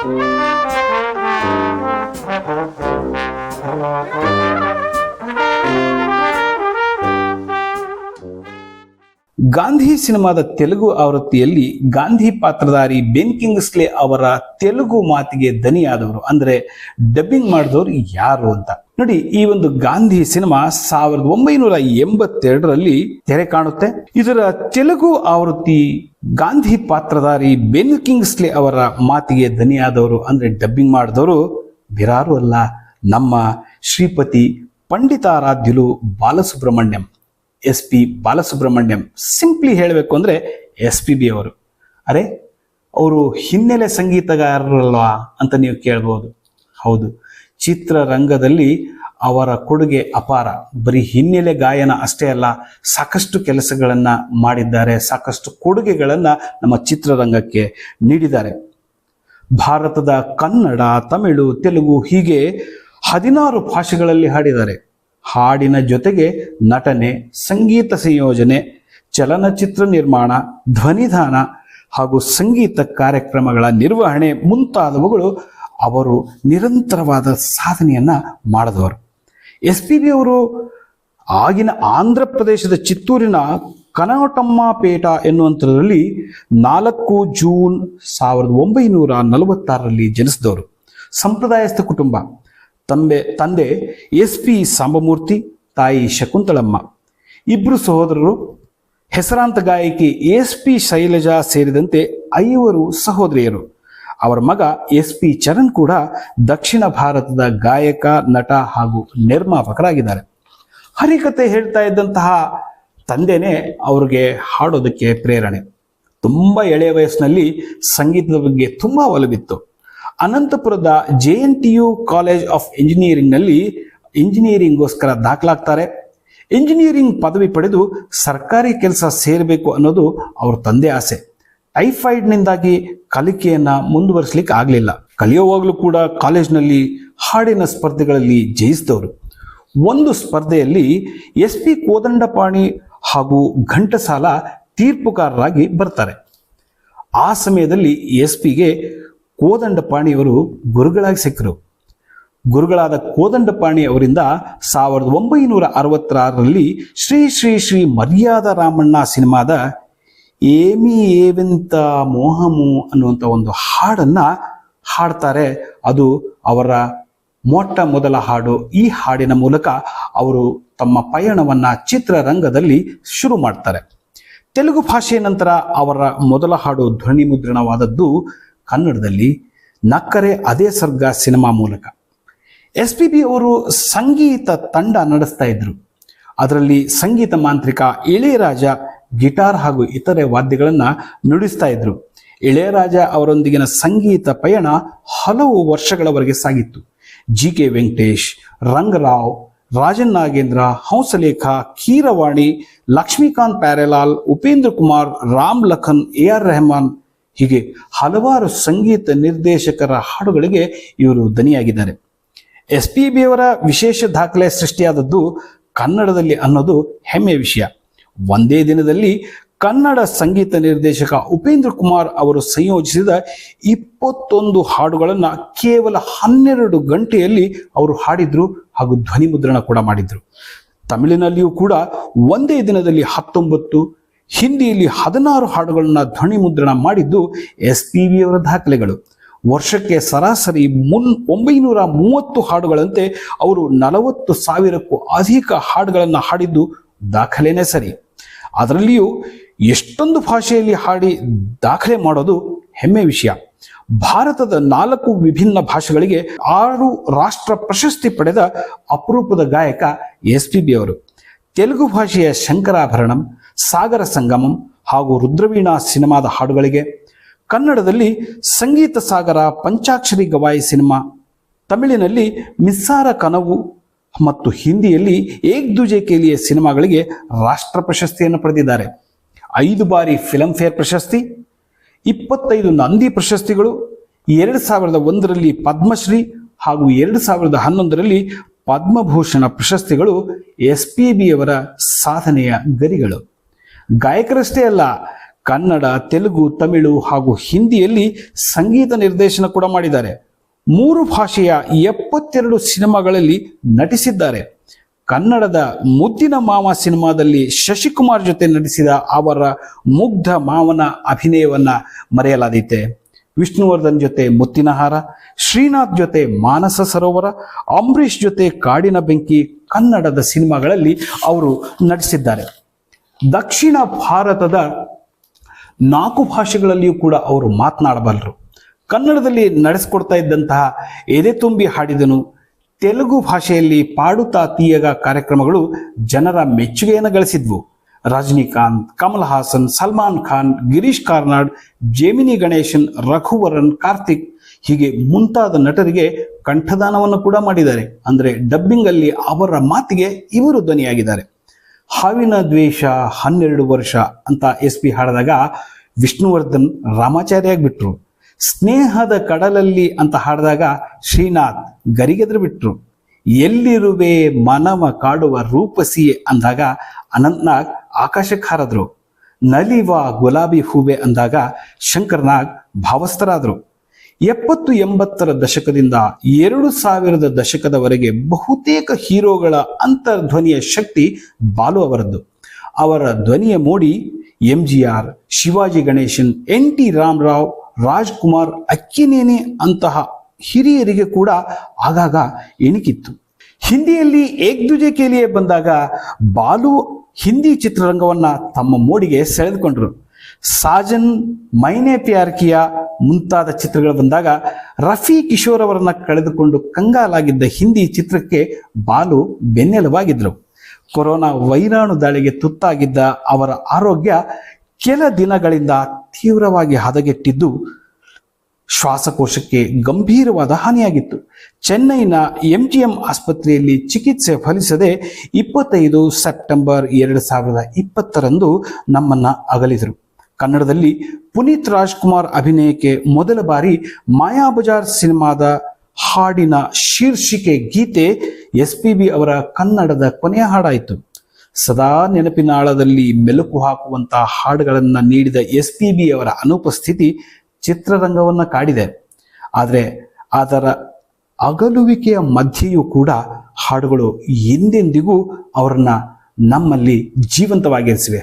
Thank you. Gandhi ಸಿನಿಮಾದ ತೆಲುಗು ಆವೃತ್ತಿಯಲ್ಲಿ ಗಾಂಧಿ ಪಾತ್ರಧಾರಿ ಬೆನ್ ಕಿಂಗ್ಸ್ಲೆ ಅವರ ತೆಲುಗು ಮಾತಿಗೆ ದನಿಯಾದವರು ಅಂದ್ರೆ ಡಬ್ಬಿಂಗ್ ಮಾಡಿದವರು ಯಾರು ಅಂತ. ನೋಡಿ, ಈ ಒಂದು ಗಾಂಧಿ ಸಿನಿಮಾ ಸಾವಿರದ ಒಂಬೈನೂರ ಎಂಬತ್ತೆರಡರಲ್ಲಿ ತೆರೆ ಕಾಣುತ್ತೆ. ಇದರ ತೆಲುಗು ಆವೃತ್ತಿ ಗಾಂಧಿ ಪಾತ್ರಧಾರಿ ಬೆನ್ ಕಿಂಗ್ಸ್ಲೆ ಅವರ ಮಾತಿಗೆ ದನಿಯಾದವರು ಅಂದ್ರೆ ಡಬ್ಬಿಂಗ್ ಮಾಡಿದವರು ಬಿರಾರು ಅಲ್ಲ, ನಮ್ಮ Sripathi Panditaradhyula Balasubrahmanyam. S P Balasubrahmanyam simply ಹೇಳಬೇಕು ಅಂದರೆ ಎಸ್ ಪಿ ಬಿ ಅವರು. ಅರೆ, ಅವರು ಹಿನ್ನೆಲೆ ಸಂಗೀತಗಾರರಲ್ವಾ ಅಂತ ನೀವು ಕೇಳ್ಬೋದು. ಹೌದು, ಚಿತ್ರರಂಗದಲ್ಲಿ ಅವರ ಕೊಡುಗೆ ಅಪಾರ. ಬರೀ ಹಿನ್ನೆಲೆ ಗಾಯನ ಅಷ್ಟೇ ಅಲ್ಲ, ಸಾಕಷ್ಟು ಕೆಲಸಗಳನ್ನು ಮಾಡಿದ್ದಾರೆ, ಸಾಕಷ್ಟು ಕೊಡುಗೆಗಳನ್ನು ನಮ್ಮ ಚಿತ್ರರಂಗಕ್ಕೆ ನೀಡಿದ್ದಾರೆ. ಭಾರತದ ಕನ್ನಡ, ತಮಿಳು, ತೆಲುಗು ಹೀಗೆ ಹದಿನಾರು ಭಾಷೆಗಳಲ್ಲಿ ಹಾಡಿದ್ದಾರೆ. ಹಾಡಿನ ಜೊತೆಗೆ ನಟನೆ, ಸಂಗೀತ ಸಂಯೋಜನೆ, ಚಲನಚಿತ್ರ ನಿರ್ಮಾಣ ಧ್ವನಿಧಾನ ಹಾಗೂ ಸಂಗೀತ ಕಾರ್ಯಕ್ರಮಗಳ ನಿರ್ವಹಣೆ ಮುಂತಾದವುಗಳು ಅವರು ನಿರಂತರವಾದ ಸಾಧನೆಯನ್ನ ಮಾಡಿದವರು. ಎಸ್ ಪಿ ಬಿ ಅವರು ಆಗಿನ ಆಂಧ್ರ ಪ್ರದೇಶದ ಚಿತ್ತೂರಿನ ಕನಟಮ್ಮಪೇಟ ಎನ್ನುವಂಥದ್ರಲ್ಲಿ ನಾಲ್ಕು ಜೂನ್ ಸಾವಿರದ ಒಂಬೈನೂರ ನಲವತ್ತಾರರಲ್ಲಿ ಜನಿಸಿದವರು. ಸಂಪ್ರದಾಯಸ್ಥ ಕುಟುಂಬ. ತಂದೆ ತಂದೆ ಎಸ್ ಪಿ ಸಾಂಬಮೂರ್ತಿ, ತಾಯಿ ಶಕುಂತಳಮ್ಮ. ಇಬ್ಬರು ಸಹೋದರರು, ಹೆಸರಾಂತ ಗಾಯಕಿ ಎಸ್ ಪಿ ಶೈಲಜಾ ಸೇರಿದಂತೆ ಐವರು ಸಹೋದರಿಯರು. ಅವರ ಮಗ ಎಸ್ ಪಿ ಚರಣ್ ಕೂಡ ದಕ್ಷಿಣ ಭಾರತದ ಗಾಯಕ, ನಟ ಹಾಗೂ ನಿರ್ಮಾಪಕರಾಗಿದ್ದಾರೆ. ಹರಿಕತೆ ಹೇಳ್ತಾ ಇದ್ದಂತಹ ತಂದೆನೇ ಅವ್ರಿಗೆ ಹಾಡೋದಕ್ಕೆ ಪ್ರೇರಣೆ. ತುಂಬ ಎಳೆಯ ವಯಸ್ಸಿನಲ್ಲಿ ಸಂಗೀತದ ಬಗ್ಗೆ ತುಂಬ ಒಲವಿತ್ತು. ಅನಂತಪುರದ J N T U college of ಇಂಜಿನಿಯರಿಂಗ್ನಲ್ಲಿ ಇಂಜಿನಿಯರಿಂಗ್ಗೋಸ್ಕರ ದಾಖಲಾಗ್ತಾರೆ. ಇಂಜಿನಿಯರಿಂಗ್ ಪದವಿ ಪಡೆದು ಸರ್ಕಾರಿ ಕೆಲಸ ಸೇರಬೇಕು ಅನ್ನೋದು ಅವ್ರ ತಂದೆ ಆಸೆ. ಟೈಫಾಯ್ಡ್ನಿಂದಾಗಿ ಕಲಿಕೆಯನ್ನು ಮುಂದುವರಿಸಲಿಕ್ಕೆ ಆಗಲಿಲ್ಲ. ಕಲಿಯುವಾಗಲೂ ಕೂಡ ಕಾಲೇಜ್ನಲ್ಲಿ ಹಾಡಿನ ಸ್ಪರ್ಧೆಗಳಲ್ಲಿ ಜಯಿಸಿದವರು. ಒಂದು ಸ್ಪರ್ಧೆಯಲ್ಲಿ ಎಸ್ ಪಿ ಕೋದಂಡಪಾಣಿ ಹಾಗೂ ಘಂಟಸಾಲ ತೀರ್ಪುಕಾರರಾಗಿ ಬರ್ತಾರೆ. ಆ ಸಮಯದಲ್ಲಿ ಎಸ್ ಪಿಗೆ ಕೋದಂಡಪಾಣಿಯವರು ಗುರುಗಳಾಗಿ ಸಿಕ್ಕರು. ಗುರುಗಳಾದ ಕೋದಂಡಪಾಣಿ ಅವರಿಂದ ಸಾವಿರದ ಒಂಬೈನೂರ ಅರವತ್ತಾರರಲ್ಲಿ ಶ್ರೀ ಶ್ರೀ ಶ್ರೀ ಮರ್ಯಾದ ರಾಮಣ್ಣ ಸಿನಿಮಾದ ಏಮಿ ಏವೆಂತ ಮೋಹಮು ಅನ್ನುವಂಥ ಒಂದು ಹಾಡನ್ನ ಹಾಡ್ತಾರೆ. ಅದು ಅವರ ಮೊಟ್ಟ ಮೊದಲ ಹಾಡು. ಈ ಹಾಡಿನ ಮೂಲಕ ಅವರು ತಮ್ಮ ಪಯಣವನ್ನ ಚಿತ್ರರಂಗದಲ್ಲಿ ಶುರು ಮಾಡ್ತಾರೆ. ತೆಲುಗು ಭಾಷೆಯ ನಂತರ ಅವರ ಮೊದಲ ಹಾಡು ಧ್ವನಿ ಮುದ್ರಣವಾದದ್ದು ಕನ್ನಡದಲ್ಲಿ ನಕ್ಕರೆ ಅದೇ ಸರ್ಗ ಸಿನಿಮಾ ಮೂಲಕ. ಎಸ್ ಪಿ ಬಿ ಅವರು ಸಂಗೀತ ತಂಡ ನಡೆಸ್ತಾ ಇದ್ರು. ಅದರಲ್ಲಿ ಸಂಗೀತ ಮಾಂತ್ರಿಕ ಇಳೆಯರಾಜ, ಗಿಟಾರ್ ಹಾಗೂ ಇತರೆ ವಾದ್ಯಗಳನ್ನು ನುಡಿಸ್ತಾ ಇದ್ರು. ಇಳೆಯರಾಜ ಅವರೊಂದಿಗಿನ ಸಂಗೀತ ಪಯಣ ಹಲವು ವರ್ಷಗಳವರೆಗೆ ಸಾಗಿತ್ತು. G K Venkatesh, Rangarao, Rajan Nagendra, Hamsalekha, Keeravani, Laxmikant Pyarelal, Upendra Kumar, Ram Laxman A R Rahman ಹೀಗೆ ಹಲವಾರು ಸಂಗೀತ ನಿರ್ದೇಶಕರ ಹಾಡುಗಳಿಗೆ ಇವರು ದನಿಯಾಗಿದ್ದಾರೆ ಎಸ್ ಪಿ ಬಿ ಅವರ ವಿಶೇಷ ದಾಖಲೆ ಸೃಷ್ಟಿಯಾದದ್ದು ಕನ್ನಡದಲ್ಲಿ ಅನ್ನೋದು ಹೆಮ್ಮೆಯ ವಿಷಯ. ಒಂದೇ ದಿನದಲ್ಲಿ ಕನ್ನಡ ಸಂಗೀತ ನಿರ್ದೇಶಕ ಉಪೇಂದ್ರ ಕುಮಾರ್ ಅವರು ಸಂಯೋಜಿಸಿದ ಇಪ್ಪತ್ತೊಂದು ಹಾಡುಗಳನ್ನು ಕೇವಲ ಹನ್ನೆರಡು ಗಂಟೆಯಲ್ಲಿ ಅವರು ಹಾಡಿದ್ರು ಹಾಗೂ ಧ್ವನಿ ಮುದ್ರಣ ಕೂಡ ಮಾಡಿದ್ರು. ತಮಿಳಿನಲ್ಲಿಯೂ ಕೂಡ ಒಂದೇ ದಿನದಲ್ಲಿ ಹತ್ತೊಂಬತ್ತು ಹಿಂದಿಯಲ್ಲಿ ಹದಿನಾರು ಹಾಡುಗಳನ್ನ ಧ್ವನಿ ಮುದ್ರಣ ಮಾಡಿದ್ದು ಎಸ್ ಪಿ ವಿ ಅವರ ದಾಖಲೆಗಳು. ವರ್ಷಕ್ಕೆ ಸರಾಸರಿ ಮುನ್ ಒಂಬೈನೂರ ಮೂವತ್ತು ಹಾಡುಗಳಂತೆ ಅವರು ನಲವತ್ತು ಸಾವಿರಕ್ಕೂ ಅಧಿಕ ಹಾಡುಗಳನ್ನು ಹಾಡಿದ್ದು ದಾಖಲೆನೇ ಸರಿ. ಅದರಲ್ಲಿಯೂ ಎಷ್ಟೊಂದು ಭಾಷೆಯಲ್ಲಿ ಹಾಡಿ ದಾಖಲೆ ಮಾಡೋದು ಹೆಮ್ಮೆ ವಿಷಯ. ಭಾರತದ ನಾಲ್ಕು ವಿಭಿನ್ನ ಭಾಷೆಗಳಿಗೆ ಆರು ರಾಷ್ಟ್ರ ಪ್ರಶಸ್ತಿ ಪಡೆದ ಅಪರೂಪದ ಗಾಯಕ ಎಸ್ ಪಿ ಬಿ ಅವರು ತೆಲುಗು ಭಾಷೆಯ ಶಂಕರಾಭರಣಂ, ಸಾಗರ ಸಂಗಮಂ ಹಾಗೂ ರುದ್ರವೀಣಾ ಸಿನಿಮಾದ ಹಾಡುಗಳಿಗೆ, ಕನ್ನಡದಲ್ಲಿ ಸಂಗೀತ ಸಾಗರ, ಪಂಚಾಕ್ಷರಿ ಗವಾಯಿ ಸಿನಿಮಾ, ತಮಿಳಿನಲ್ಲಿ ಮಿಸ್ಸಾರ ಕನವು ಮತ್ತು ಹಿಂದಿಯಲ್ಲಿ ಏಕ್ ದುಜೆ ಕೇಲಿಯ ಸಿನಿಮಾಗಳಿಗೆ ರಾಷ್ಟ್ರ ಪ್ರಶಸ್ತಿಯನ್ನು ಪಡೆದಿದ್ದಾರೆ. ಐದು ಬಾರಿ ಫಿಲಂಫೇರ್ ಫೇರ್ ಪ್ರಶಸ್ತಿ, ಇಪ್ಪತ್ತೈದು ನಂದಿ ಪ್ರಶಸ್ತಿಗಳು, ಎರಡು ಸಾವಿರದ ಒಂದರಲ್ಲಿ ಪದ್ಮಶ್ರೀ ಹಾಗೂ ಎರಡು ಸಾವಿರದ ಹನ್ನೊಂದರಲ್ಲಿ ಪದ್ಮಭೂಷಣ ಪ್ರಶಸ್ತಿಗಳು ಎಸ್ ಪಿ ಬಿ ಅವರ ಸಾಧನೆಯ ಗರಿಗಳು. ಗಾಯಕರಷ್ಟೇ ಅಲ್ಲ, ಕನ್ನಡ, ತೆಲುಗು, ತಮಿಳು ಹಾಗೂ ಹಿಂದಿಯಲ್ಲಿ ಸಂಗೀತ ನಿರ್ದೇಶನ ಕೂಡ ಮಾಡಿದ್ದಾರೆ. ಮೂರು ಭಾಷೆಯ ಎಪ್ಪತ್ತೆರಡು ಸಿನಿಮಾಗಳಲ್ಲಿ ನಟಿಸಿದ್ದಾರೆ. ಕನ್ನಡದ ಮುದ್ದಿನ ಮಾವ ಸಿನಿಮಾದಲ್ಲಿ ಶಶಿಕುಮಾರ್ ಜೊತೆ ನಟಿಸಿದ ಅವರ ಮುಗ್ಧ ಮಾವನ ಅಭಿನಯವನ್ನ ಮರೆಯಲಾದೀತೆ. ವಿಷ್ಣುವರ್ಧನ್ ಜೊತೆ ಮುತ್ತಿನಹಾರ, ಶ್ರೀನಾಥ್ ಜೊತೆ ಮಾನಸ ಸರೋವರ, ಅಂಬರೀಷ್ ಜೊತೆ ಕಾಡಿನ ಬೆಂಕಿ ಕನ್ನಡದ ಸಿನಿಮಾಗಳಲ್ಲಿ ಅವರು ನಟಿಸಿದ್ದಾರೆ. ದಕ್ಷಿಣ ಭಾರತದ ನಾಲ್ಕು ಭಾಷೆಗಳಲ್ಲಿಯೂ ಕೂಡ ಅವರು ಮಾತನಾಡಬಲ್ಲರು. ಕನ್ನಡದಲ್ಲಿ ನಡೆಸ್ಕೊಡ್ತಾ ಇದ್ದಂತಹ ಎದೆ ತುಂಬಿ ಹಾಡಿದನು, ತೆಲುಗು ಭಾಷೆಯಲ್ಲಿ ಪಾಡುತ್ತಾ ತೀಯಗ ಕಾರ್ಯಕ್ರಮಗಳು ಜನರ ಮೆಚ್ಚುಗೆಯನ್ನು ಗಳಿಸಿದ್ವು. ರಜನಿಕಾಂತ್, ಕಮಲ್ ಹಾಸನ್, ಸಲ್ಮಾನ್ ಖಾನ್, ಗಿರೀಶ್ ಕಾರ್ನಾಡ್, ಜೇಮಿನಿ ಗಣೇಶನ್, ರಘುವರನ್, ಕಾರ್ತಿಕ್ ಹೀಗೆ ಮುಂತಾದ ನಟರಿಗೆ ಕಂಠದಾನವನ್ನು ಕೂಡ ಮಾಡಿದ್ದಾರೆ. ಅಂದ್ರೆ ಡಬ್ಬಿಂಗ್ ಅಲ್ಲಿ ಅವರ ಮಾತಿಗೆ ಇವರು ಧ್ವನಿಯಾಗಿದ್ದಾರೆ. ಹಾವಿನ ದ್ವೇಷ ಹನ್ನೆರಡು ವರ್ಷ ಅಂತ ಎಸ್ ಪಿ ಹಾಡಿದಾಗ ವಿಷ್ಣುವರ್ಧನ್ ರಾಮಾಚಾರ್ಯ ಬಿಟ್ರು ಸ್ನೇಹದ ಕಡಲಲ್ಲಿ ಅಂತ ಹಾಡಿದಾಗ ಶ್ರೀನಾಥ್ ಗರಿಗೆದ್ರು ಬಿಟ್ರು. ಎಲ್ಲಿರುವೆ ಮನವ ಕಾಡುವ ರೂಪಸಿಯೇ ಅಂದಾಗ ಅನಂತ್ನಾಗ್ ಆಕಾಶಕ್ಕೆ ಹಾರದ್ರು. ನಲಿವ ಗುಲಾಬಿ ಹೂವೆ ಅಂದಾಗ ಶಂಕರ್ನಾಗ್ ಭಾವಸ್ಥರಾದ್ರು. ಎಪ್ಪತ್ತು ಎಂಬತ್ತರ ದಶಕದಿಂದ ಎರಡು ಸಾವಿರದ ದಶಕದವರೆಗೆ ಬಹುತೇಕ ಹೀರೋಗಳ ಅಂತರ್ಧ್ವನಿಯ ಶಕ್ತಿ ಬಾಲು ಅವರದ್ದು. ಅವರ ಧ್ವನಿಯ ಮೋಡಿ M G R Sivaji Ganesan, N T Ramarao, Rajkumar Akkineni ಅಂತಹ ಹಿರಿಯರಿಗೆ ಕೂಡ ಆಗಾಗ ಎಣಿಕಿತ್ತು. ಹಿಂದಿಯಲ್ಲಿ ಏಕ್ದುಜೆ ಕೇಲಿಯೇ ಬಂದಾಗ ಬಾಲು ಹಿಂದಿ ಚಿತ್ರರಂಗವನ್ನ ತಮ್ಮ ಮೋಡಿಗೆ ಸೆಳೆದುಕೊಂಡ್ರು. ಸಾಜನ್ ಮೈನೆ ಪ್ಯಾರ್ ಕಿಯಾ ಮುಂತಾದ ಚಿತ್ರಗಳು ಬಂದಾಗ ರಫಿ ಕಿಶೋರ್ ಅವರನ್ನ ಕಳೆದುಕೊಂಡು ಕಂಗಾಲಾಗಿದ್ದ ಹಿಂದಿ ಚಿತ್ರಕ್ಕೆ ಬಾಲು ಬೆನ್ನೆಲುವಾಗಿದ್ರು ಕೊರೋನಾ ವೈರಾಣು ದಾಳಿಗೆ ತುತ್ತಾಗಿದ್ದ ಅವರ ಆರೋಗ್ಯ ಕೆಲ ದಿನಗಳಿಂದ ತೀವ್ರವಾಗಿ ಹದಗೆಟ್ಟಿದ್ದು, ಶ್ವಾಸಕೋಶಕ್ಕೆ ಗಂಭೀರವಾದ ಹಾನಿಯಾಗಿತ್ತು. ಚೆನ್ನೈನ ಎಂ ಜಿ ಎಂ ಆಸ್ಪತ್ರೆಯಲ್ಲಿ ಚಿಕಿತ್ಸೆ ಫಲಿಸದೆ ಇಪ್ಪತ್ತೈದು ಸೆಪ್ಟೆಂಬರ್ ಎರಡು ಸಾವಿರದ ಇಪ್ಪತ್ತರಂದು ನಮ್ಮನ್ನ ಅಗಲಿದರು. ಕನ್ನಡದಲ್ಲಿ ಪುನೀತ್ ರಾಜ್ಕುಮಾರ್ ಅಭಿನಯಕ್ಕೆ ಮೊದಲ ಬಾರಿ ಮಾಯಾಬಜಾರ್ ಸಿನಿಮಾದ ಹಾಡಿನ ಶೀರ್ಷಿಕೆ ಗೀತೆ ಎಸ್ ಪಿ ಬಿ ಅವರ ಕನ್ನಡದ ಕೊನೆಯ ಹಾಡಾಯಿತು. ಸದಾ ನೆನಪಿನ ಆಳದಲ್ಲಿ ಮೆಲುಕು ಹಾಕುವಂತಹ ಹಾಡುಗಳನ್ನು ನೀಡಿದ ಎಸ್ ಪಿ ಬಿ ಅವರ ಅನುಪಸ್ಥಿತಿ ಚಿತ್ರರಂಗವನ್ನು ಕಾಡಿದೆ. ಆದರೆ ಅದರ ಅಗಲುವಿಕೆಯ ಮಧ್ಯೆಯೂ ಕೂಡ ಹಾಡುಗಳು ಎಂದೆಂದಿಗೂ ಅವರನ್ನ ನಮ್ಮಲ್ಲಿ ಜೀವಂತವಾಗಿರಿಸಿವೆ.